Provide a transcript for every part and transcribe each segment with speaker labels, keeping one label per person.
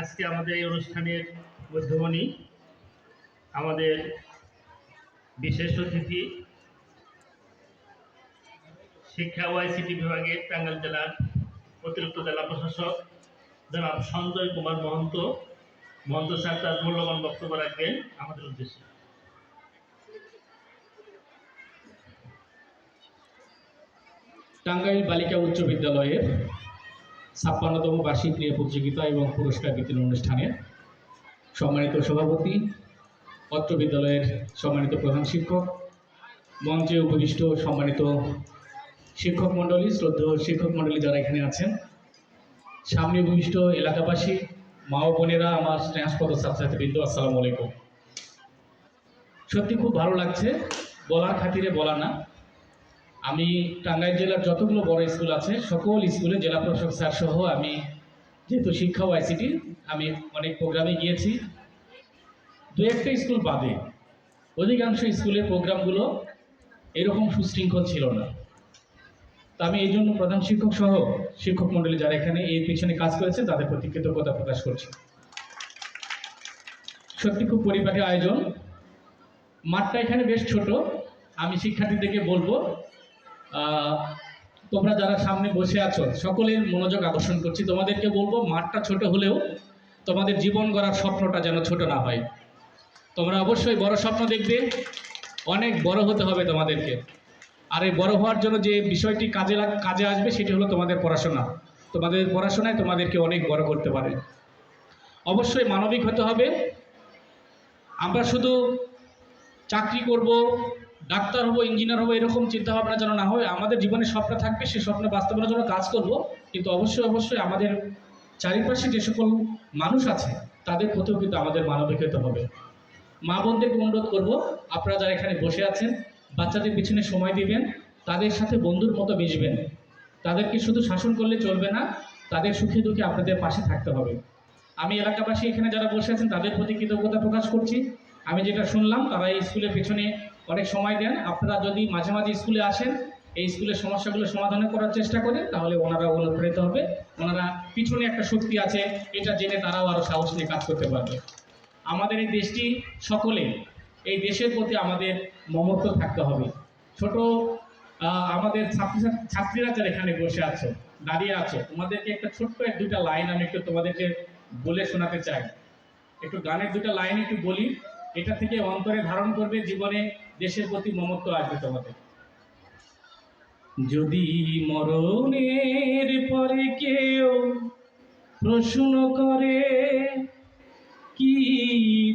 Speaker 1: আজকে আমাদের এই অনুষ্ঠানের মধ্যমণি আমাদের বিশেষ অতিথি শিক্ষা ওয়াইসিটি বিভাগের টাঙ্গাইল জেলার অতিরিক্ত জেলা প্রশাসক জনাব সঞ্জয় কুমার মহন্ত। মহন্ত স্যার তার মূল্যবান বক্তব্য রাখবেন আমাদের উদ্দেশ্যে।
Speaker 2: টাঙ্গাইল বালিকা উচ্চ বিদ্যালয়ের ছাপ্পান্নতম বার্ষিক ক্রিয়া প্রতিযোগিতা এবং পুরস্কার বিতরণ অনুষ্ঠানে সম্মানিত সভাপতি অত্র বিদ্যালয়ের সম্মানিত প্রধান শিক্ষক, মঞ্চে উপবিষ্ট সম্মানিত শিক্ষক মণ্ডলী, শ্রদ্ধেয় শিক্ষক মণ্ডলী যারা এখানে আছেন, সামনে উপবিষ্ট এলাকাবাসী, মা ও বোনেরা, আমার স্নেহাস্পদ ছাত্রছাত্রীবৃন্দ, আসসালামু আলাইকুম। সত্যি খুব ভালো লাগছে, বলার খাতিরে বলা না আমি টাঙ্গাইল জেলার যতগুলো বড় স্কুল আছে, সকল স্কুলে জেলা প্রশাসক স্যার সহ আমি, যেহেতু শিক্ষা ও আইসিটি আমি অনেক প্রোগ্রামে গিয়েছি। দু একটা স্কুল বাদে, অধিকাংশ স্কুলের প্রোগ্রামগুলো এরকম সুশৃঙ্খল ছিল না। তা আমি এই জন্য প্রধান শিক্ষক সহ, শিক্ষক মণ্ডলী যারা এখানে এই পিছনে কাজ করেছে, তাদের প্রতি কৃতজ্ঞতা প্রকাশ করছি। সত্যি খুব পরিপাটি আয়োজন। মাঠটা এখানে বেশ ছোট। আমি শিক্ষার্থীদেরকে বলব তোমরা যারা সামনে বসে আছো, সকলের মনোযোগ আকর্ষণ করছি। তোমাদেরকে বলব, মাঠটা ছোট হলেও তোমাদের জীবন গড়ার স্বপ্নটা যেন ছোট না হয়। তোমরা অবশ্যই বড় স্বপ্ন দেখবে, অনেক বড় হতে হবে তোমাদেরকে। আর এই বড় হওয়ার জন্য যে বিষয়টি কাজে কাজে আসবে, সেটি হলো তোমাদের পড়াশোনা। তোমাদের পড়াশোনায় তোমাদেরকে অনেক বড় করতে পারে। অবশ্যই মানবিক হতে হবে। আমরা শুধু চাকরি করব ডাক্তার হব, ইঞ্জিনিয়ার হব, এরকম চিন্তাভাবনা যেন না হয়, আমাদের জীবনে স্বপ্ন থাকবে সেই স্বপ্ন বাস্তবায়নের জন্য কাজ করব। কিন্তু অবশ্যই অবশ্যই আমাদের চারিপাশে যে সকল মানুষ আছে, তাদের প্রতিও কিন্তু আমাদের মানবিক হতে হবে। মা বোনদেরকে অনুরোধ করব, আপনারা যারা এখানে বসে আছেন, বাচ্চাদের পিছনে সময় দিবেন, তাদের সাথে বন্ধুর মতো মিশবেন। তাদেরকে শুধু শাসন করলে চলবে না, তাদের সুখে দুঃখে আপনাদের পাশে থাকতে হবে। আমি এলাকাবাসী এখানে যারা বসে আছেন, তাদের প্রতি কৃতজ্ঞতা প্রকাশ করছি। আমি যেটা শুনলাম, তারা এই স্কুলের পেছনে অনেক সময় দেন। আপনারা যদি মাঝে মাঝে স্কুলে আসেন, এই স্কুলের সমস্যাগুলো সমাধান করার চেষ্টা করেন, তাহলে ওনারা অনুপ্রাণিত হবে। ওনারা পিছনে একটা শক্তি আছে, এটা জেনে তারাও আরও সাহস নিয়ে কাজ করতে পারবে। আমাদের এই দেশটি সকলে, এই দেশের প্রতি আমাদের মমত্ব থাকতে হবে। ছোট আমাদের ছাত্র, ছাত্রীরা যারা এখানে বসে আছো, দাঁড়িয়ে আছো, তোমাদেরকে একটা ছোট্ট এক দুইটা লাইন আমি একটু তোমাদেরকে বলে শোনাতে চাই। একটু গানের দুটা লাইন একটু বলি। এটা থেকে অন্তরে ধারণ করবে জীবনে দেশের প্রতি মমত্ব আসবে তোমাদের। যদি মরণের পরে কেউ প্রশ্ন করে, কি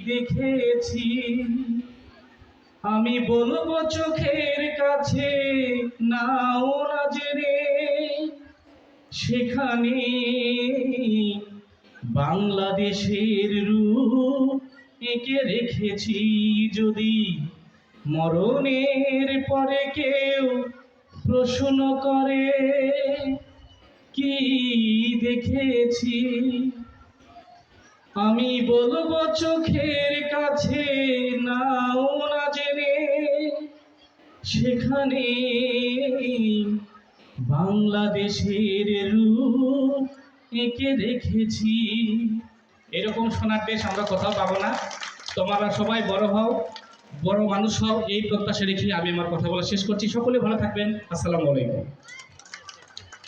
Speaker 2: দেখেছি? আমি বলব, চোখের কাছে নাও না জেনে, সেখানে বাংলাদেশের রূপ এঁকে রেখেছি যদি মরণের পরে কেউ প্রশ্ন করে, কি দেখেছি? আমি বলব, চোখের কাছে নাও না জেনে, সেখানে বাংলাদেশের রূপ এঁকে রেখেছি। এরকম সোনার দেশ আমরা কোথাও পাবো না। তোমরা সবাই বড় হও, বড় মানুষ হও, এই প্রত্যাশা রেখে আমি আমার কথা বলা শেষ করছি। সকলে ভালো থাকবেন। আসসালামু আলাইকুম।